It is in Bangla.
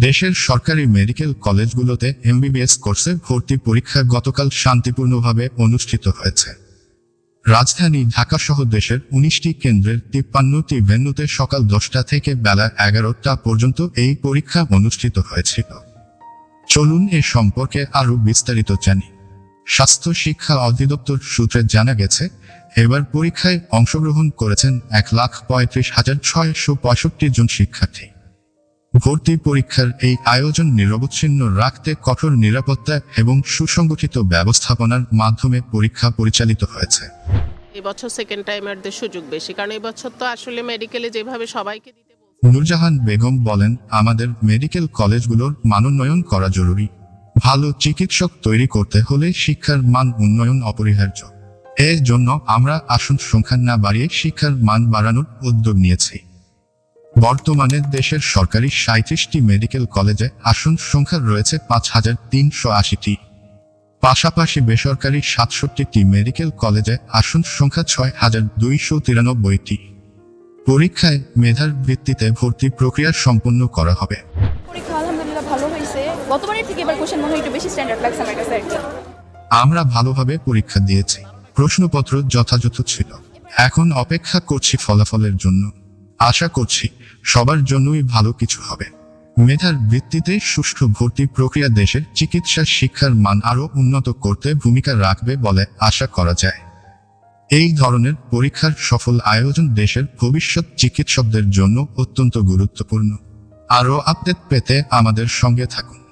দেশের সরকারি মেডিকেল কলেজগুলোতে এমবিবিএস কোর্সে ভর্তি পরীক্ষা গতকাল শান্তিপূর্ণভাবে অনুষ্ঠিত হয়েছে। রাজধানী ঢাকা সহ দেশের উনিশটি কেন্দ্রের তিপ্পান্নটি ভেন্যুতে সকাল দশটা থেকে বেলা এগারোটা পর্যন্ত এই পরীক্ষা অনুষ্ঠিত হয়েছিল। চলুন এ সম্পর্কে আরও বিস্তারিত জানি। স্বাস্থ্য শিক্ষা অধিদপ্তর সূত্রে জানা গেছে, এবার পরীক্ষায় অংশগ্রহণ করেছেন এক লাখ পঁয়ত্রিশ হাজার ছয়শো পঁয়ষট্টি জন শিক্ষার্থী। ভর্তি পরীক্ষার এই আয়োজন নিরবচ্ছিন্ন রাখতে কঠোর নিরাপত্তা এবং সুসংগঠিত ব্যবস্থাপনার মাধ্যমে পরীক্ষা পরিচালিত হয়েছে। এই বছর সেকেন্ড টাইমারদের সুযোগ বেশি কারণ এই বছর তো আসলে মেডিকেলে যেভাবে সবাইকে দিতে বলছে। বেগম বলেন আমাদের মেডিকেল কলেজগুলোর মানোন্নয়ন করা জরুরি। ভালো চিকিৎসক তৈরি করতে হলে শিক্ষার মান উন্নয়ন অপরিহার্য। এর জন্য আমরা আসন সংখ্যা না বাড়িয়ে শিক্ষার মান বাড়ানোর উদ্যোগ নিয়েছি। বর্তমানে দেশের সরকারি সাঁত্রিশটি মেডিকেল কলেজে আসন সংখ্যা রয়েছে পাঁচ হাজার তিনশো আশিটি। পাশাপাশি বেসরকারি সাতষট্টিটি মেডিকেল কলেজে আসন সংখ্যা ছয় হাজার দুইশো তিরানব্বইটি। পরীক্ষায় মেধার ভিত্তিতে ভর্তি প্রক্রিয়া সম্পন্ন করা হবে। পরীক্ষা আলহামদুলিল্লাহ ভালো হয়েছে। গতবারের থেকে এবার কোশ্চেন মনে হয় একটু বেশি স্ট্যান্ডার্ড লাগছে আমার কাছে আমরা ভালোভাবে পরীক্ষা দিয়েছি। প্রশ্নপত্র যথাযথ ছিল। এখন অপেক্ষা করছি ফলাফলের জন্য। আশা করছি সবার জন্যই ভালো কিছু হবে। মেধার ভিত্তিতে সুষ্ঠু ভর্তি প্রক্রিয়া দেশের চিকিৎসা শিক্ষার মান আরও উন্নত করতে ভূমিকা রাখবে বলে আশা করা যায়। এই ধরনের পরীক্ষার সফল আয়োজন দেশের ভবিষ্যৎ চিকিৎসকদের জন্য অত্যন্ত গুরুত্বপূর্ণ। আরও আপডেট পেতে আমাদের সঙ্গে থাকুন।